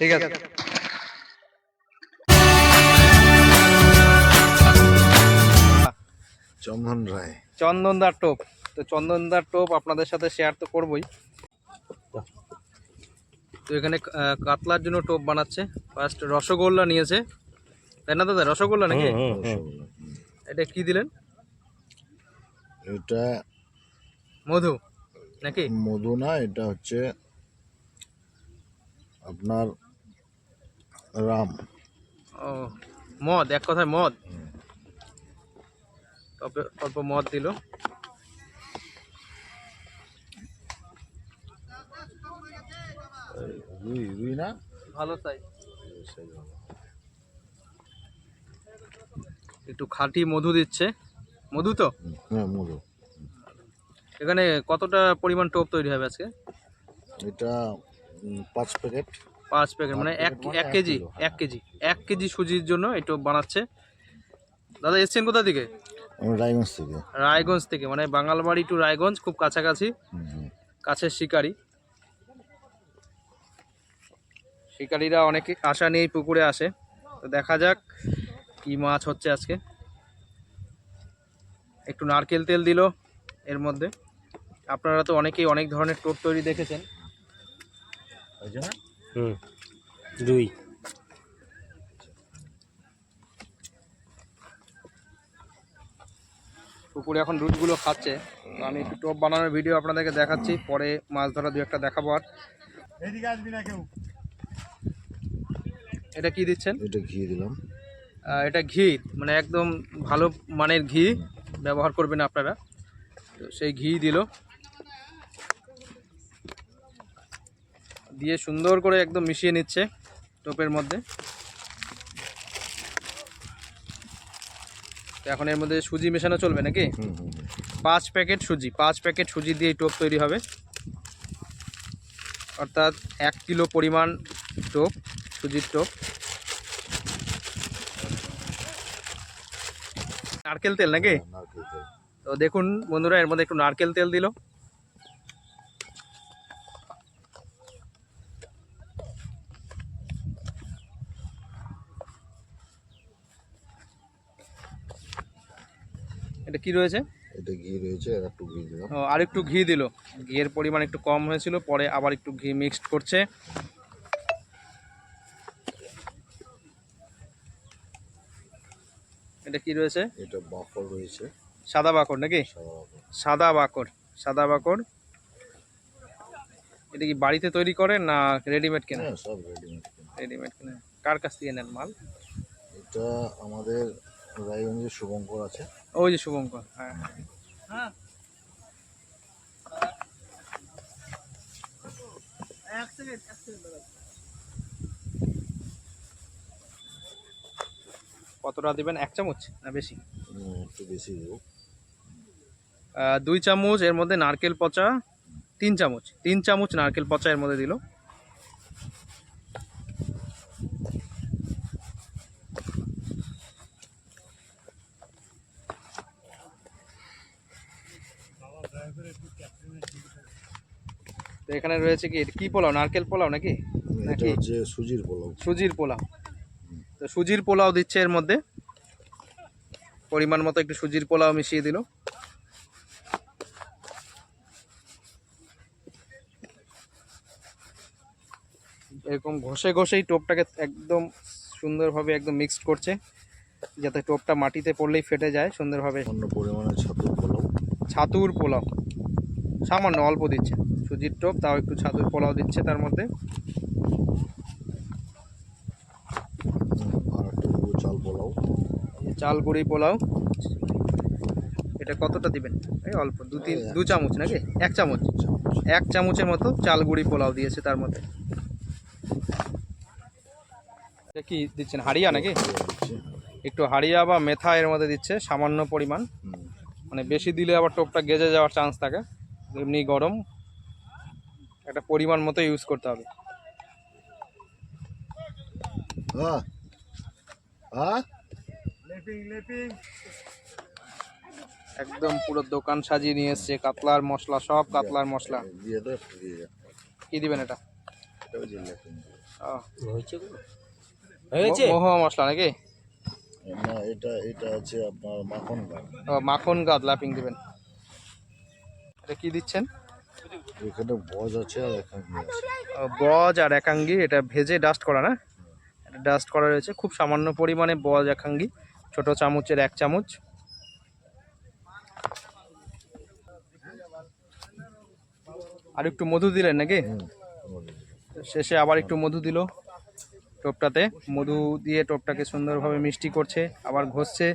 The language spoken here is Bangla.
ঠিক আছে। চন্দন রায়। চন্দনদার টোপ। তো চন্দনদার টোপ আপনাদের সাথে শেয়ার তো করবই। তো এখানে কাতলার জন্য টোপ বানাচ্ছে। ফার্স্ট রসগোল্লা নিয়েছে। তাই না দাদা? রসগোল্লা নাকি? এটা কি দিলেন? এটা মধু নাকি? মধু না এটা হচ্ছে আপনার রাম। ও মদ এক কথায় মদ। তবে অল্প মদ দিল। রুই রুই না? ভালো তাই একটু খাঁটি মধু দিচ্ছে। মধু তো? হ্যাঁ মধু। এখানে কতটা পরিমাণ টোপ তৈরি হবে আজকে? এটা পাঁচ প্যাকেট। পাঁচ প্যাকেট মানে এক মানে এক এক কেজি হ্যাঁ। এক কেজি এক কেজি সুজির জন্য এই টোপ বানাচ্ছে। দাদা এসছেন কোথা থেকে? রায়গঞ্জ থেকে। রায়গঞ্জ থেকে মানে বাঙালবাড়ি টু রায়গঞ্জ খুব কাছাকাছি। কাছের শিকারি। শিকারীরা অনেকে আশা নিয়েই পুকুরে আসে। তো দেখা যাক কি মাছ হচ্ছে আজকে। একটু নারকেল তেল দিল এর মধ্যে। আপনারা তো অনেকেই অনেক ধরনের টোপ তৈরি দেখেছেন। হয়েছে না? হুম দুই। পুকুরে এখন রুটগুলো খাচ্ছে। তো আমি একটু টোপ বানানোর ভিডিও আপনাদেরকে দেখাচ্ছি পরে মাছ ধরা দু একটা দেখাবো আর। এটা কি দিচ্ছেন? এটা ঘি দিলাম। এটা ঘি মানে একদম ভালো মানের ঘি ব্যবহার করবেন আপনারা। তো সেই ঘি দিল। দিয়ে সুন্দর করে একদম মিশিয়ে নিচ্ছে টোপের মধ্যে। এখন এর মধ্যে সুজি মেশানো চলবে নাকি। পাঁচ প্যাকেট সুজি পাঁচ প্যাকেট সুজি দিয়ে টোপ তৈরি হবে। অর্থাৎ এক কিলো পরিমাণ টোপ সুজির টোপ। নারকেল তেল নাকি? হ্যাঁ। তো দেখুন বন্ধুরা এর মধ্যে একটু নারকেল তেল দিল। এটা কি রয়েছে? এটা ঘি রয়েছে আর একটু ঘি দিলাম। ও, আর একটু ঘি দিল। ঘিয়ের পরিমাণ একটু কম হয়েছিল পরে আবার একটু ঘি মিক্সড করছে। এটা কি রয়েছে? এটা বাকর রয়েছে। সাদা বাকর নাকি? সাদা বাকর। সাদা বাকর এটা কি বাড়িতে তৈরি করে না রেডিমেড কেনা হ্যাঁ সব রেডিমেড রেডিমেড কেনা কার কাছ থেকে নেন মাল? এটা আমাদের রায়গঞ্জে শুভঙ্কর আছে। ওই যে শুভঙ্কর হ্যাঁ। হ্যাঁ কতটা দিবেন এক চামচ না বেশি? একটু বেশি দেবো। দুই চামচ এর মধ্যে নারকেল পচা তিন চামচ তিন চামচ নারকেল পচা এর মধ্যে দিল। তো এখানে রয়েছে কি? কি পোলাও? নারকেল পোলাও নাকি? নাকি? সুজির পোলাও। সুজির পোলাও। তো সুজির পোলাও দিচ্ছে এর মধ্যে। পরিমাণ মতো একটু সুজির পোলাও মিশিয়ে দিল। এরকম ঘষে ঘষেই টোপটাকে একদম সুন্দরভাবে একদম মিক্সড করছে যাতে টোপটা মাটিতে পড়লেই ফেটে যায় সুন্দরভাবে। অন্য পরিমাণে ছাতুর পোলাও। ছাতুর পোলাও। সামান্য অল্প দিচ্ছে। সুজির টোপ তাও একটু ছাতুর পোলাও দিচ্ছে তার মধ্যে। চাল পোলাও। চাল গুঁড়ি পোলাও। এটা কতটা দিবেন? এই অল্প দু তিন দু চামচ নাকি? এক চামচ। চামচ। এক চামচের মতো চাল গুঁড়ি পোলাও দিয়েছে তার মধ্যে। এটা কি দিচ্ছেন হাড়িয়া নাকি? একটু হাড়িয়া বা মেথা এর মধ্যে দিচ্ছে সামান্য পরিমাণ। মানে বেশি দিলে আবার টোপটা গেজে যাওয়ার চান্স থাকে। এমনি গরম একটা পরিমাণ মতো ইউজ করতে হবে। হ্যাঁ হ্যাঁ একদম পুরো দোকান সাজিয়ে নিয়ে এসছে কাতলার মশলা সব কাতলার মশলা। দিয়ে দে দিয়ে কি দিবেন এটা? মহুয়া মশলা নাকি? না এটা এটা আছে আপনার মাখন ও, মাখন গাদ ল্যাপিং দিবেন। এটা কি দিচ্ছেন? এখানে বজ আছে আর ও, বজ আর একাঙ্গি এটা ভেজে ডাস্ট করা না? এটা ডাস্ট করা রয়েছে। খুব সামান্য পরিমাণে বজ একাঙ্গি ছোট চামচের এক চামচ। আর একটু মধু দিলেন নাকি? শেষে আবার একটু মধু দিল টোপটাতে। মধু দিয়ে টোপটাকে সুন্দরভাবে মিষ্টি করছে আবার ঘষছে।